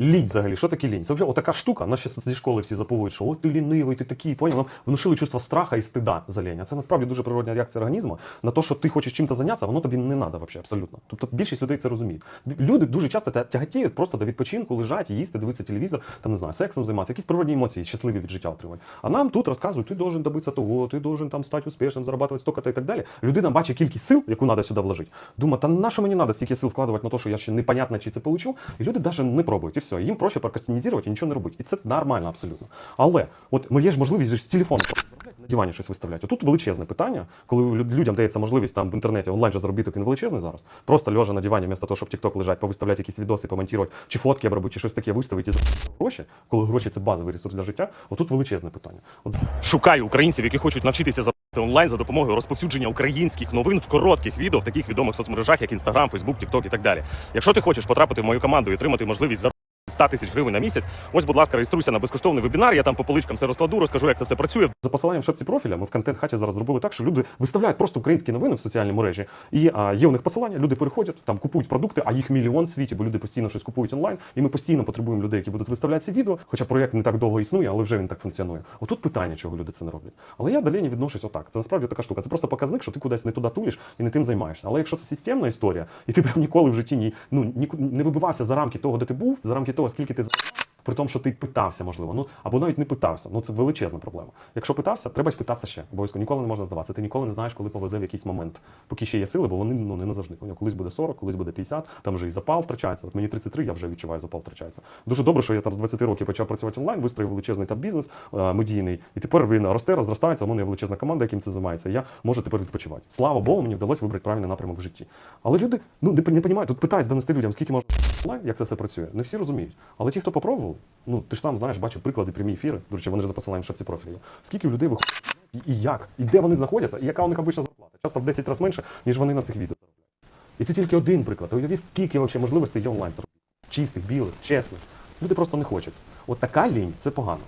Лінь взагалі, що таке лінь? Це вже отака штука, наші зі школи всі заповують, що от ти лінивий, ти такий, поняв? Нам внушили чувство страха і стида за лінь. А це насправді дуже природна реакція організму на те, що ти хочеш чим-то зайнятися, воно тобі не треба взагалі, абсолютно. Тобто більшість людей це розуміють. Люди дуже часто тя- тяготіють просто до відпочинку, лежать, їсти, дивитися телевізор, там не знаю, сексом займатися, якісь природні емоції, щасливі від життя отримують. А нам тут розказують, ти должен добитися того, ти должен там стати успішним, зарабатувати столько-то і так далі. Людина бачить кількість сил, яку треба сюди вложити. Думає, та на що мені треба стільки сил вкладувати на те, що я ще непонятно, чи це получу. І люди навіть не пробують. Все. Їм проще прокрастинізувати і нічого не робити. І це нормально абсолютно. Але от є ж можливість з телефону на дивані щось виставляти. Тут величезне питання, коли людям дається можливість там в інтернеті онлайн же заробіток він величезний зараз. Просто лежа на дивані, вместо того, щоб TikTok лежать, повиставляти якісь відоси, помонтувати, чи фотки обробити, чи щось таке виставити за гроші, коли гроші це базовий ресурс для життя. Отут величезне питання. От Шукаю українців, які хочуть навчитися заробляти онлайн за допомогою розповсюдження українських новин в коротких відео в таких відомих соцмережах, як Instagram, Facebook, TikTok і так далі. Якщо ти хочеш потрапити в мою команду і отримати можливість заробити 100 тисяч гривень на місяць, ось, будь ласка, реєструйся на безкоштовний вебінар. Я там по поличкам все розкладу, розкажу, як це все працює. За посиланням в шапці профіля ми в контент хаті зараз зробили так, що люди виставляють просто українські новини в соціальній мережі. І а, є у них посилання, люди переходять, там купують продукти, а їх мільйон в світі, бо люди постійно щось купують онлайн. І ми постійно потребуємо людей, які будуть виставляти ці відео. Хоча проєкт не так довго існує, але вже він так функціонує. Отут питання, чого люди це не роблять. Але я до лені відношусь отак. Це насправді така штука. Це просто показник, що ти кудись не туди тулиш і не тим займаєшся. Але якщо це системна історія, і ти прям ніколи в житті ні, ну, ніку- не вибивався за рамки того, де ти був, за рамки того, скільки ти при тому, що ти питався, можливо, ну або навіть не питався. Ну це величезна проблема. Якщо питався, треба питатися ще. Обов'язково ніколи не можна здаватися. Ти ніколи не знаєш, коли повезе в якийсь момент, поки ще є сили, бо вони ну не назавжди. Поняв? Колись буде 40, колись буде 50, там вже і запал втрачається. От мені 33, я вже відчуваю, запал втрачається. Дуже добре, що я там з 20 років почав працювати онлайн, вистроїв величезний там бізнес е, медійний, і тепер він росте, розростається. У мене є величезна команда, яким це займається. І я можу тепер відпочивати. Слава Богу, мені вдалося вибрати правильний напрямок в житті. Але люди ну не, розуміють, тут питаюсь донести людям, скільки можна як це все працює. Не всі розуміють. Але ті, хто попробував, ну ти ж сам знаєш, бачив приклади прямі ефіри. До речі, вони ж за посиланням в шапці профілю. Скільки людей виходить і, як, і де вони знаходяться, і яка у них обична зарплата. Часто в 10 разів менше, ніж вони на цих відео заробляють. І це тільки один приклад. Уяві, скільки вообще можливостей є онлайн заробляти. Чистих, білих, чесних. Люди просто не хочуть. От така лінь це погано.